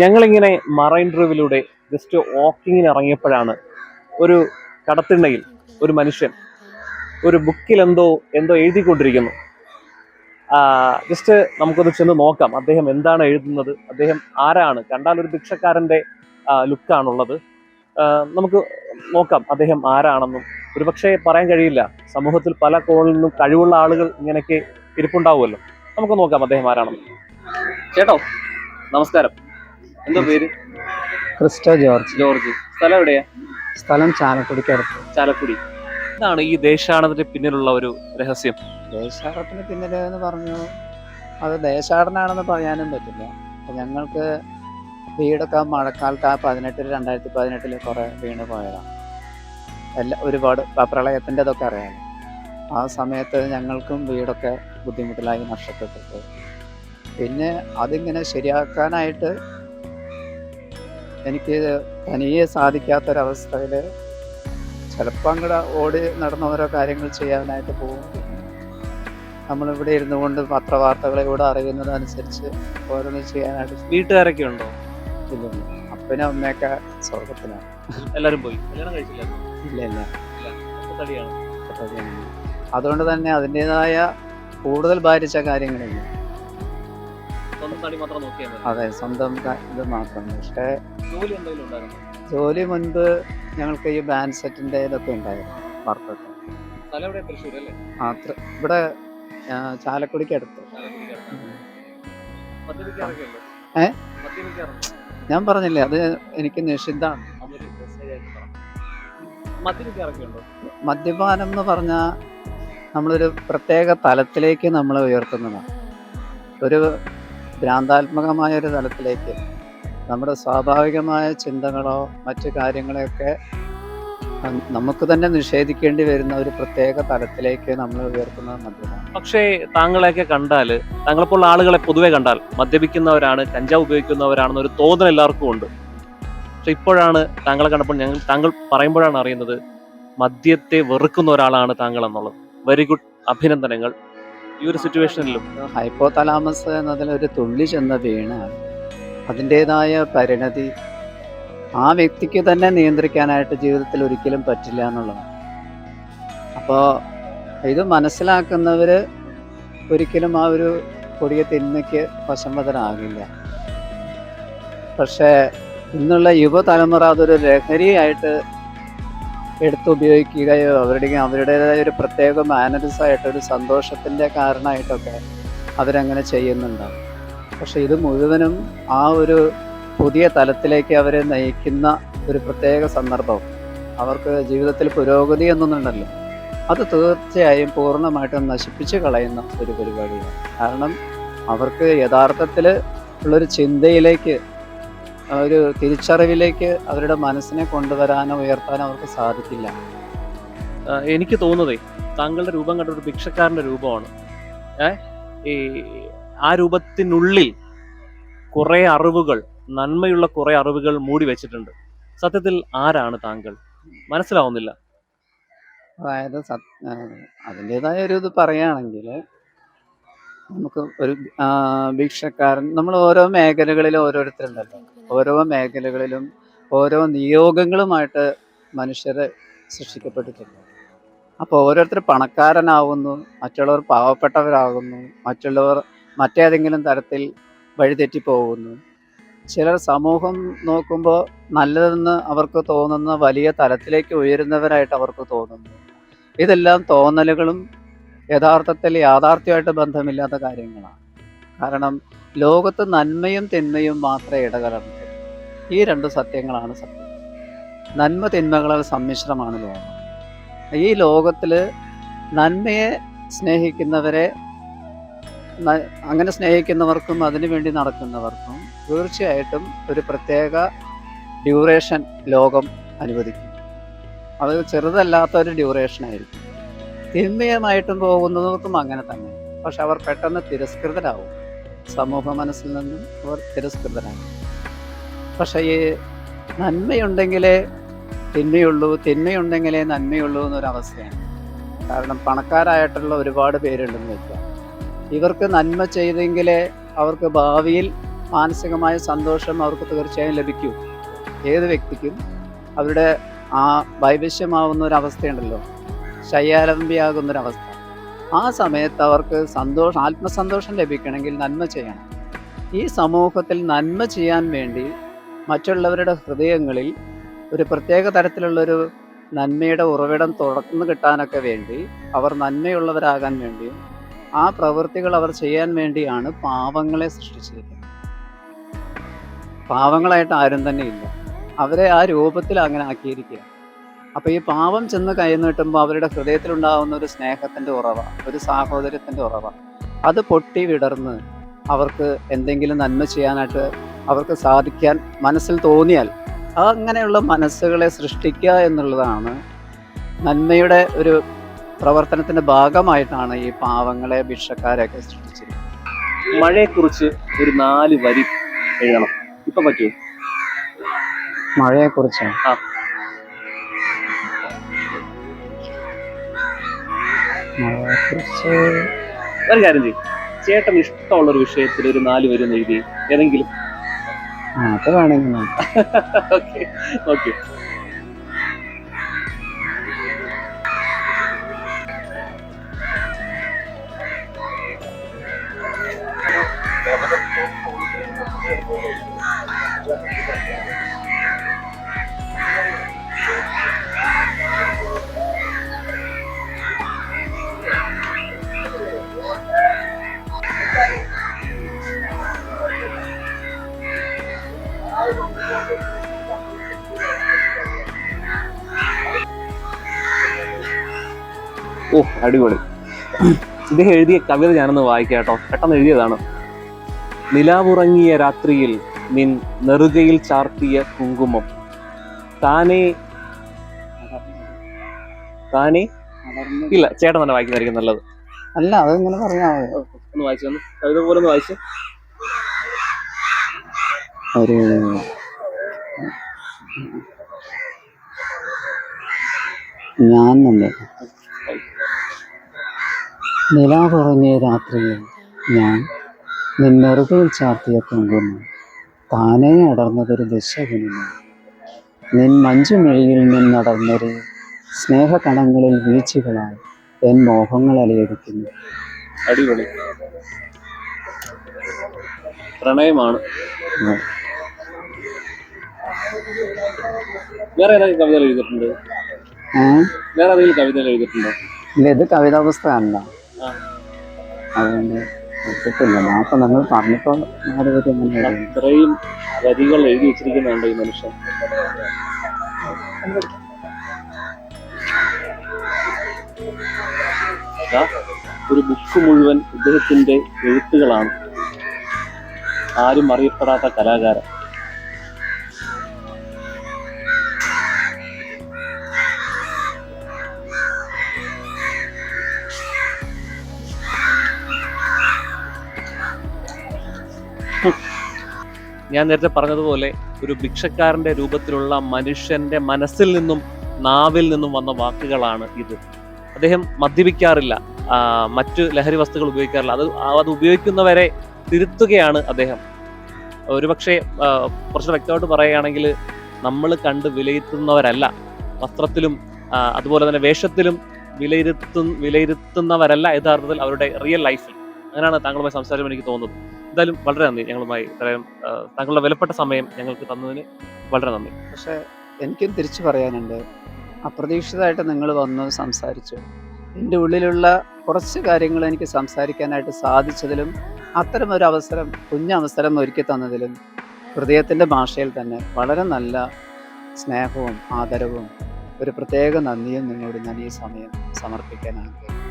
ഞങ്ങളിങ്ങനെ marine ഡ്രൈവിലൂടെ just വാക്കിങ്ങിന് ഇറങ്ങിയപ്പോഴാണ് ഒരു കടത്തിണ്ണയിൽ ഒരു മനുഷ്യൻ ഒരു ബുക്കിൽ എന്തോ എന്തോ എഴുതിക്കൊണ്ടിരിക്കുന്നു. ജസ്റ്റ് നമുക്കൊന്ന് ചെന്ന് നോക്കാം അദ്ദേഹം എന്താണ് എഴുതുന്നത് അദ്ദേഹം ആരാണ് കണ്ടാൽ ഒരു ഭിക്ഷക്കാരന്റെ ലുക്കാണുള്ളത് നമുക്ക് നോക്കാം അദ്ദേഹം ആരാണെന്നും. ഒരുപക്ഷെ പറയാൻ കഴിയില്ല സമൂഹത്തിൽ പല കോണിൽ നിന്നും കഴിവുള്ള ആളുകൾ ഇങ്ങനെയൊക്കെ ഇരിപ്പുണ്ടാവുമല്ലോ. നമുക്ക് നോക്കാം അദ്ദേഹം ആരാണെന്ന്. ചേട്ടോ നമസ്കാരം. എന്താ പേര്? ക്രിസ്റ്റോ ജോർജ്. ജോർജ്. സ്ഥലം എവിടെയാ? സ്ഥലം ചാലക്കുടിക്കടുത്ത് ചാലക്കുടി. എന്താണ് ഈ ദേശാടനത്തിന് പിന്നിലുള്ള ഒരു രഹസ്യം. ദേശാടനത്തിന് പിന്നിൽ എന്ന് പറഞ്ഞു അത് ദേശാടനാണെന്ന് പറയാനും പറ്റില്ല. ഞങ്ങൾക്ക് വീടൊക്കെ മഴക്കാലത്ത് ആ പതിനെട്ടിൽ രണ്ടായിരത്തി പതിനെട്ടിൽ കുറെ വീണ് പോയതാണ് എല്ലാ ഒരുപാട് പ്രളയത്തിന്റെ ഇതൊക്കെ അറിയാമല്ലോ ആ സമയത്ത് ഞങ്ങൾക്കും വീടൊക്കെ ബുദ്ധിമുട്ടിലായി നഷ്ടപ്പെട്ടിട്ട്. പിന്നെ അതിങ്ങനെ ശരിയാക്കാനായിട്ട് എനിക്ക് തനിയെ സാധിക്കാത്തൊരവസ്ഥയിൽ ചിലപ്പോൾ അങ്ങോട്ട് ഓടി നടന്ന ഓരോ കാര്യങ്ങൾ ചെയ്യാനായിട്ട് പോകും. നമ്മളിവിടെ ഇരുന്നു കൊണ്ട് പത്രവാർത്തകളിലൂടെ അറിയുന്നതനുസരിച്ച് ഓരോന്ന് ചെയ്യാനായിട്ട് വീട്ടുകാരൊക്കെ ഉണ്ടോ? ഇല്ല അപ്പനും അമ്മയൊക്കെ സ്വർഗത്തിലാണ് എല്ലാവരും പോയി? കല്യാണം കഴിച്ചില്ല ഇല്ല ഇല്ല. അതുകൊണ്ട് തന്നെ അതിന്റെതായ കൂടുതൽ ഭാരിച്ച കാര്യങ്ങളില്ല. അതെ സ്വന്തം ഇത് മാത്രം. പക്ഷേ ജോലി മുൻപ് ഞങ്ങൾക്ക് ഈ ബാൻഡ് സെറ്റിന്റെ ഇതൊക്കെ ഉണ്ടായിരുന്നു വർക്കൊക്കെ. ഇവിടെ ചാലക്കുടിക്ക് അടുത്ത് ഏ? ഞാൻ പറഞ്ഞില്ലേ അത് എനിക്ക് നിഷിദ്ധമാണ്. മദ്യപാനം എന്ന് പറഞ്ഞാൽ നമ്മളൊരു പ്രത്യേക തലത്തിലേക്ക് നമ്മൾ ഉയർത്തുന്നതാണ്. ഒരു ഭ്രാന്താത്മകമായ ഒരു തലത്തിലേക്ക് നമ്മുടെ സ്വാഭാവികമായ ചിന്തകളോ മറ്റു കാര്യങ്ങളെയൊക്കെ നമുക്ക് തന്നെ നിഷേധിക്കേണ്ടി വരുന്ന ഒരു പ്രത്യേക തലത്തിലേക്ക് നമ്മൾ ഉയർത്തുന്നത് മദ്യമാണ്. പക്ഷേ താങ്കളെയൊക്കെ കണ്ടാൽ താങ്കളെപ്പോലുള്ള ആളുകളെ പൊതുവെ കണ്ടാൽ മദ്യപിക്കുന്നവരാണ് കഞ്ചാവ് ഉപയോഗിക്കുന്നവരാണെന്ന് ഒരു തോന്നൽ എല്ലാവർക്കും ഉണ്ട്. പക്ഷെ ഇപ്പോഴാണ് താങ്കളെ കണ്ടപ്പോൾ ഞങ്ങൾ താങ്കൾ പറയുമ്പോഴാണ് അറിയുന്നത് മദ്യത്തെ വെറുക്കുന്ന ഒരാളാണ് താങ്കൾ എന്നുള്ളത് വെരി ഗുഡ് അഭിനന്ദനങ്ങൾ. ഈ ഒരു സിറ്റുവേഷനിലും ഹൈപ്പോ തലാമസ് എന്നതിൽ ഒരു തുള്ളി ചെന്ന വീണാണ് അതിന്റെതായ പരിണതി ആ വ്യക്തിക്ക് തന്നെ നിയന്ത്രിക്കാനായിട്ട് ജീവിതത്തിൽ ഒരിക്കലും പറ്റില്ല എന്നുള്ളതാണ്. അപ്പോൾ ഇത് മനസ്സിലാക്കുന്നവർ ഒരിക്കലും ആ ഒരു കൊടിയ തിന്മയ്ക്ക് വശംവതനാകില്ല പക്ഷേ ഇന്നുള്ള യുവതലമുറ അതൊരു ലഹരിയായിട്ട് എടുത്തുപയോഗിക്കുകയോ അവരുടെ അവരുടേതായ ഒരു പ്രത്യേക മാനറിസായിട്ട് ഒരു സന്തോഷത്തിന്റെ കാരണമായിട്ടൊക്കെ അവരങ്ങനെ ചെയ്യുന്നുണ്ടാവും. പക്ഷെ ഇത് മുഴുവനും ആ ഒരു പുതിയ തലത്തിലേക്ക് അവരെ നയിക്കുന്ന ഒരു പ്രത്യേക സന്ദർഭം. അവർക്ക് ജീവിതത്തിൽ പുരോഗതി എന്നൊന്നുണ്ടല്ലോ. അത് തീർച്ചയായും പൂർണമായിട്ടും നശിപ്പിച്ച് കളയുന്ന ഒരു പരിപാടിയാണ്. കാരണം അവർക്ക് യഥാർത്ഥത്തിൽ ഉള്ളൊരു ചിന്തയിലേക്ക് ഒരു തിരിച്ചറിവിലേക്ക് അവരുടെ മനസ്സിനെ കൊണ്ടുവരാനോ ഉയർത്താനോ അവർക്ക് സാധിക്കില്ല. എനിക്ക് തോന്നുന്നതേ താങ്കളുടെ രൂപം കണ്ട ഒരു ഭിക്ഷക്കാരന്റെ രൂപമാണ്. ഈ ആ രൂപത്തിനുള്ളിൽ കുറെ അറിവുകൾ നന്മയുള്ള കുറെ അറിവുകൾ മൂടി വെച്ചിട്ടുണ്ട്. സത്യത്തിൽ ആരാണ് താങ്കൾ? മനസ്സിലാവുന്നില്ല. അതായത് അതിന്റെതായ ഒരു ഇത് പറയുകയാണെങ്കിൽ നമുക്ക് ഒരു ഭിക്ഷക്കാരൻ നമ്മൾ ഓരോ മേഖലകളിലും ഓരോരുത്തരുണ്ടല്ലോ. ഓരോ മേഖലകളിലും ഓരോ നിയോഗങ്ങളുമായിട്ട് മനുഷ്യർ സൃഷ്ടിക്കപ്പെട്ടിട്ടുണ്ട്. അപ്പോൾ ഓരോരുത്തർ പണക്കാരനാവുന്നു മറ്റുള്ളവർ പാവപ്പെട്ടവരാകുന്നു മറ്റുള്ളവർ മറ്റേതെങ്കിലും തരത്തിൽ വഴിതെറ്റി പോകുന്നു ചിലർ സമൂഹം നോക്കുമ്പോൾ നല്ലതെന്ന് അവർക്ക് തോന്നുന്ന വലിയ തലത്തിലേക്ക് ഉയരുന്നവരായിട്ട് അവർക്ക് തോന്നുന്നു. ഇതെല്ലാം തോന്നലുകളും യഥാർത്ഥത്തിൽ യാഥാർത്ഥ്യമായിട്ട് ബന്ധമില്ലാത്ത കാര്യങ്ങളാണ്. കാരണം ലോകത്ത് നന്മയും തിന്മയും മാത്രമേ ഇടകലർന്നു ഈ രണ്ട് സത്യങ്ങളാണ് സത്യം. നന്മ തിന്മകളാൽ സമ്മിശ്രമാണ് ലോകം. ഈ ലോകത്തിൽ നന്മയെ സ്നേഹിക്കുന്നവരെ അങ്ങനെ സ്നേഹിക്കുന്നവർക്കും അതിനുവേണ്ടി നടക്കുന്നവർക്കും തീർച്ചയായിട്ടും ഒരു പ്രത്യേക ഡ്യൂറേഷൻ ലോകം അനുവദിക്കും. അത് ചെറുതല്ലാത്ത ഒരു ഡ്യൂറേഷൻ ആയിരിക്കും. തിന്മയമായിട്ടും പോകുന്നവർക്കും അങ്ങനെ തന്നെ. പക്ഷെ അവർ പെട്ടെന്ന് തിരസ്കൃതരാകും സമൂഹ മനസ്സിൽ നിന്നും അവർ തിരസ്കൃതരാണ്. പക്ഷേ ഈ നന്മയുണ്ടെങ്കിലേ തിന്മയുള്ളൂ തിന്മയുണ്ടെങ്കിലേ നന്മയുള്ളൂ എന്നൊരവസ്ഥയാണ്. കാരണം പണക്കാരായിട്ടുള്ള ഒരുപാട് പേരുണ്ടെന്ന് വെക്കുക. ഇവർക്ക് നന്മ ചെയ്തെങ്കിലേ അവർക്ക് ഭാവിയിൽ മാനസികമായ സന്തോഷം അവർക്ക് തീർച്ചയായും ലഭിക്കൂ. ഏത് വ്യക്തിക്കും അവരുടെ ആ വൈവശ്യമാവുന്ന ഒരു അവസ്ഥയുണ്ടല്ലോ ശയ്യാലംബിയാകുന്ന ഒരു അവസ്ഥ ആ സമയത്ത് അവർക്ക് സന്തോഷം ആത്മസന്തോഷം ലഭിക്കണമെങ്കിൽ നന്മ ചെയ്യണം. ഈ സമൂഹത്തിൽ നന്മ ചെയ്യാൻ വേണ്ടി മറ്റുള്ളവരുടെ ഹൃദയങ്ങളിൽ ഒരു പ്രത്യേക തരത്തിലുള്ളൊരു നന്മയുടെ ഉറവിടം തുറന്നു കിട്ടാനൊക്കെ വേണ്ടി അവർ നന്മയുള്ളവരാകാൻ വേണ്ടിയും ആ പ്രവൃത്തികൾ അവർ ചെയ്യാൻ വേണ്ടിയാണ് പാവങ്ങളെ സൃഷ്ടിച്ചിരിക്കുന്നത്. പാവങ്ങളായിട്ട് ആരും തന്നെ ഇല്ല. അവരെ ആ രൂപത്തിൽ അങ്ങനെ ആക്കിയിരിക്കുക അപ്പൊ ഈ പാവം ചെന്ന് കൈ നീട്ടുമ്പോൾ അവരുടെ ഹൃദയത്തിലുണ്ടാകുന്ന ഒരു സ്നേഹത്തിന്റെ ഉറവ ഒരു സാഹോദര്യത്തിന്റെ ഉറവ അത് പൊട്ടി വിടർന്ന് അവർക്ക് എന്തെങ്കിലും നന്മ ചെയ്യാനായിട്ട് അവർക്ക് സാധിക്കാൻ മനസ്സിൽ തോന്നിയാൽ അങ്ങനെയുള്ള മനസ്സുകളെ സൃഷ്ടിക്കുക എന്നുള്ളതാണ് നന്മയുടെ ഒരു പ്രവർത്തനത്തിന്റെ ഭാഗമായിട്ടാണ് ഈ പാവങ്ങളെ ഭിക്ഷക്കാരെയൊക്കെ സൃഷ്ടിച്ചിരിക്കുന്നത്. മഴയെക്കുറിച്ച് ഒരു നാല് വരി എഴുതണം. ഇപ്പം പറ്റുമോ മഴയെക്കുറിച്ച്? ആ. ഒരു കാര്യം ചെയ്യും. ചേട്ടൻ ഇഷ്ടമുള്ള ഒരു വിഷയത്തിൽ ഒരു നാല് ഒന്ന് എഴുതി ഏതെങ്കിലും. അത് വേണമെങ്കിൽ. ഓക്കെ ഓക്കെ ഓ അടിപൊളി. ഇദ്ദേഹം എഴുതിയ കവിത ഞാനൊന്ന് വായിക്കാം കേട്ടോ. പെട്ടെന്ന് എഴുതിയതാണ്. നിലാവുറങ്ങിയ രാത്രിയിൽ നിൻ നെറുകയിൽ ചാർത്തിയ കുങ്കുമം. താനേ താനേ? ഇല്ല ചേട്ടൻ തന്നെ വായിക്കുന്നതായിരിക്കും നല്ലത്. അല്ല അതിങ്ങനെ പറഞ്ഞാൽ ഒന്ന് വായിച്ചു കവിത പോലെ ഒന്ന് വായിച്ചു. ഒരു ഞാൻ തന്നെ കുറഞ്ഞ രാത്രിയിൽ ഞാൻ നിന്നെറുകയിൽ ചാർത്തിയ കുങ്കുമം താനേ അടർന്നതൊരു ദശകുനിമ നിൻ മഞ്ചുമിഴിയിൽ നിന്നടർന്നൊരു സ്നേഹകണങ്ങളിൽ വീഴ്ചകളായി എൻ മോഹങ്ങൾ അലയടിക്കുന്നു. അടിപൊളി. പ്രണയമാണ്. വേറെ ഏതെങ്കിലും കവിതകൾ എഴുതിയിട്ടുണ്ട്? വേറെ ഏതെങ്കിലും കവിതകൾ എഴുതിയിട്ടുണ്ടോ? ഇല്ല ഇത് കവിതാ പുസ്തകമല്ല. അതുകൊണ്ട് എടുത്തിട്ടില്ല ഞാൻ അപ്പൊ നിങ്ങൾ പറഞ്ഞപ്പോൾ? അത്രയും വരികൾ എഴുതി വെച്ചിരിക്കുന്നുണ്ട് ഈ മനുഷ്യൻ? ഒരു ബുക്ക് മുഴുവൻ ഇദ്ദേഹത്തിന്റെ എഴുത്തുകളാണ്. ആരും അറിയപ്പെടാത്ത കലാകാരൻ. ഞാൻ നേരത്തെ പറഞ്ഞതുപോലെ ഒരു ഭിക്ഷക്കാരന്റെ രൂപത്തിലുള്ള മനുഷ്യന്റെ മനസ്സിൽ നിന്നും നാവിൽ നിന്നും വന്ന വാക്കുകളാണ് ഇത്. അദ്ദേഹം മദ്യപിക്കാറില്ല. മറ്റു ലഹരി വസ്തുക്കൾ ഉപയോഗിക്കാറില്ല. അത് അത് ഉപയോഗിക്കുന്നവരെ തിരുത്തുകയാണ് അദ്ദേഹം. ഒരുപക്ഷെ കുറച്ച് വ്യക്തമായിട്ട് പറയുകയാണെങ്കിൽ നമ്മൾ കണ്ട് വിലയിരുത്തുന്നവരല്ല. വസ്ത്രത്തിലും അതുപോലെ തന്നെ വേഷത്തിലും വിലയിരുത്തു വിലയിരുത്തുന്നവരല്ല യഥാർത്ഥത്തിൽ അവരുടെ റിയൽ ലൈഫിൽ അങ്ങനെയാണ് താങ്കളുമായി സംസാരിക്കുമ്പോൾ എനിക്ക് തോന്നുന്നത്. എന്തായാലും വളരെ നന്ദി ഞങ്ങളുമായി ഇത്രയും താങ്കളുടെ വിലപ്പെട്ട സമയം ഞങ്ങൾക്ക് തന്നതിന് വളരെ നന്ദി. പക്ഷേ എനിക്കും തിരിച്ചു പറയാനുണ്ട്. അപ്രതീക്ഷിതമായിട്ട് നിങ്ങൾ വന്ന് സംസാരിച്ചു. എന്റെ ഉള്ളിലുള്ള കുറച്ച് കാര്യങ്ങൾ എനിക്ക് സംസാരിക്കാനായിട്ട് സാധിച്ചതിലും അത്തരം ഒരു അവസരം കുഞ്ഞവസരം ഒരുക്കി തന്നതിലും ഹൃദയത്തിന്റെ ഭാഷയിൽ തന്നെ വളരെ നല്ല സ്നേഹവും ആദരവും ഒരു പ്രത്യേക നന്ദിയും നിങ്ങളോട് ഞാൻ ഈ സമയം സമർപ്പിക്കാൻ ആഗ്രഹിക്കുന്നു.